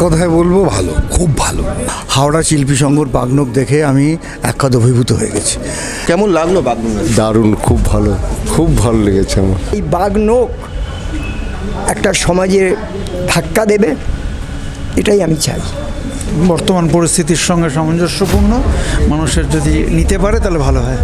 কথায় বলব ভালো খুব ভালো। হাওড়া শিল্পী সংঘর বাগনক দেখে আমি একাদ অভিভূত হয়ে গেছি। কেমন লাগল বাগনুন দারুণ খুব ভালো খুব ভালো লেগেছে আমার। এই বাগনোক একটা সমাজে ধাক্কা দেবে এটাই আমি চাই। বর্তমান পরিস্থিতির সঙ্গে সামঞ্জস্যপূর্ণ। মানুষের যদি নিতে পারে তাহলে ভালো হয়।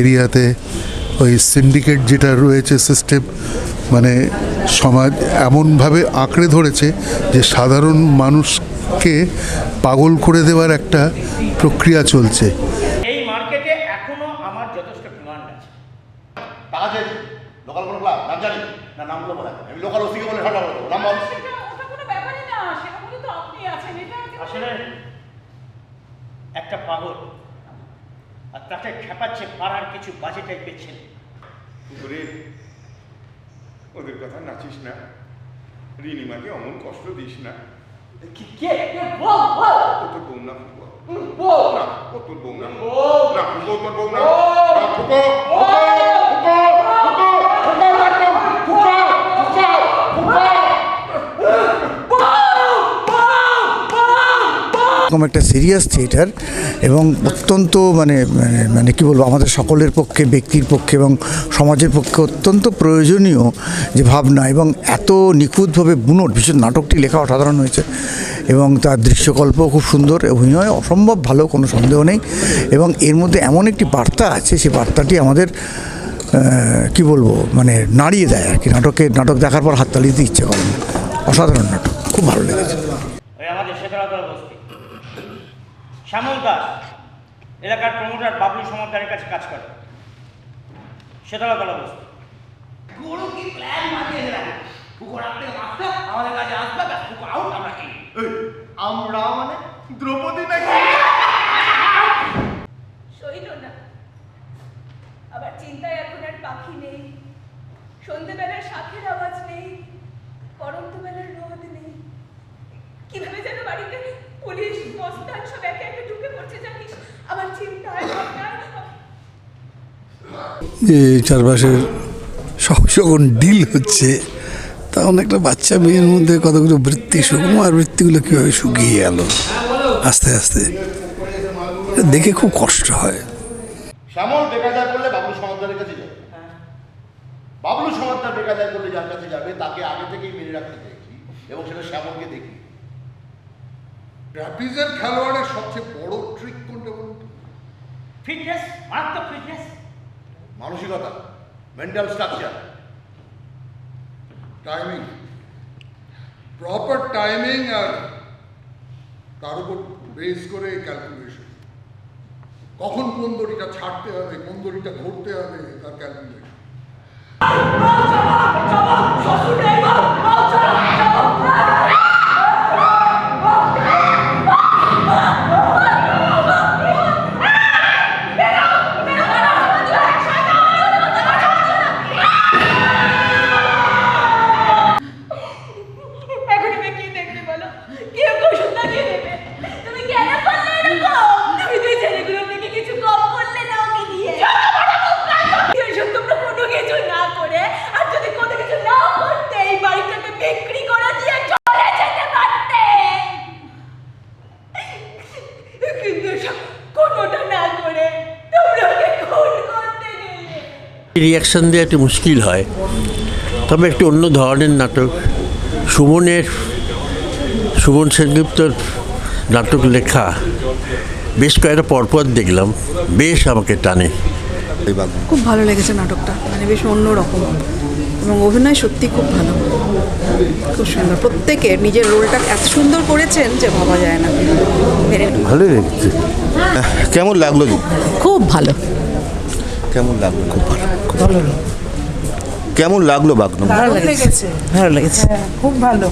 এরিয়াতে ওই সিন্ডিকেট যেটা রয়েছে সিস্টেম মানে সমাজ এমনভাবে আঁকড়ে ধরেছে যে সাধারণ মানুষকে পাগল করে দেওয়ার একটা প্রক্রিয়া চলছে। এই মার্কেটে এখনও আমার যথেষ্ট ডিমান্ড আছে। লোকাল কোনো ক্লাব নাম জানি না। নামগুলো বলে আমি লোকাল ওসিকে বলে ঠান্ডা বলব নাম বল। সেটা ওটা কোনো ব্যাপারই না সেটা বলে তো আপনি আছেন। এটা আসলে একটা পাগল। আর তাকে খেপাচ্ছে পাড়ার কিছু বাজে টাইপের ছেলে। ওদের কথা নাচিস না। রিনিমাকে অমন কষ্ট দিস না। কি কে বল বল। ও তোর বউ না ফুকো না ও তোর বউ না না ফুকো তোর বউ না না, ফুকো না ফুকো ফুকো ফুকো একদম ফুকো ফুকো ফুকো এরকম একটা সিরিয়াস থিয়েটার এবং অত্যন্ত মানে মানে মানে কী বলব, আমাদের সকলের পক্ষে, ব্যক্তির পক্ষে এবং সমাজের পক্ষে অত্যন্ত প্রয়োজনীয় যে ভাবনা এবং এত নিখুঁতভাবে বুনট ভীষণ নাটকটি লেখা অসাধারণ হয়েছে এবং তার দৃশ্যকল্প খুব সুন্দর, অভিনয় অসম্ভব ভালো, কোনো সন্দেহ নেই এবং এর মধ্যে এমন একটি বার্তা আছে সেই বার্তাটি আমাদের কি বলব মানে নাড়িয়ে দেয় আর কি নাটকের নাটক দেখার পর হাততালি দিতে ইচ্ছে করে না। অসাধারণ নাটক, খুব ভালো লেগেছে ওই আমাদের শেতলাতলা বস্তি শ্যামল দাস এলাকার প্রমোটার বাবলু সমাদারের কাছে কাজ করে। শেতলাতলা বস্তি। গরু কি প্ল্যান রাখতে মাছটা আমাদের কাছে আসবে ব্যাস পুকুর আউট আমরা কি? আমরা মানে দ্রৌপদী নাকি? সইল না। আবার চিন্তায় এখন আর পাখি নেই। সন্ধেবেলার শাখের আওয়াজ নেই। পরন্তবেলার রোদ নেই। কীভাবে যেন বাড়িতে পুলিশ মস্তান সব যে চারপাশের যখন ডিল হচ্ছে তখন একটা বাচ্চা মেয়ের মধ্যে কতগুলো বৃত্তি শুকনো আর বৃত্তিগুলো কীভাবে শুকিয়ে গেল? আস্তে আস্তে। দেখে খুব কষ্ট হয়। শ্যামল বেকায়দায় করলে বাবলু সমাদারের কাছে যাবে। বাবলু সমাদার বেকায়দায় করলে যার কাছে যাবে তাকে আগে থেকেই মেরে রাখতে দেখি এবং সেটা শ্যামলকে দেখি। র্যাপিজের খেলোয়াড়ের সবচেয়ে বড় ট্রিক কোনটা বলুন? ফিটনেস মারাত্মক ফিটনেস মানসিকতা mental structure timing proper timing আর তার উপর বেস করে ক্যালকুলেশন কখন কোন দড়িটা ছাড়তে হবে, কোন দড়িটা ধরতে হবে, তার ক্যালকুলেশন রিয়াকশন দেওয়া একটু মুশকিল হয়। তবে একটু অন্য ধরনের নাটক সুমনের সুমন সেনগুপ্তর নাটক লেখা। বেশ কয়েকটা পরপর দেখলাম বেশ আমাকে টানে। খুব ভালো লেগেছে নাটকটা মানে বেশ অন্যরকম। এবং অভিনয় সত্যি খুব ভালো। খুব সুন্দর। প্রত্যেকে নিজের রোলটা এত সুন্দর করেছেন যে ভাবা যায় না। ভালোই লেগেছে। কেমন লাগল? খুব ভালো। কেমন লাগল? খুব ভালো ভালো। কেমন লাগল বাগনুন ভালো লেগেছে। ভালো লেগেছে। খুব ভালো।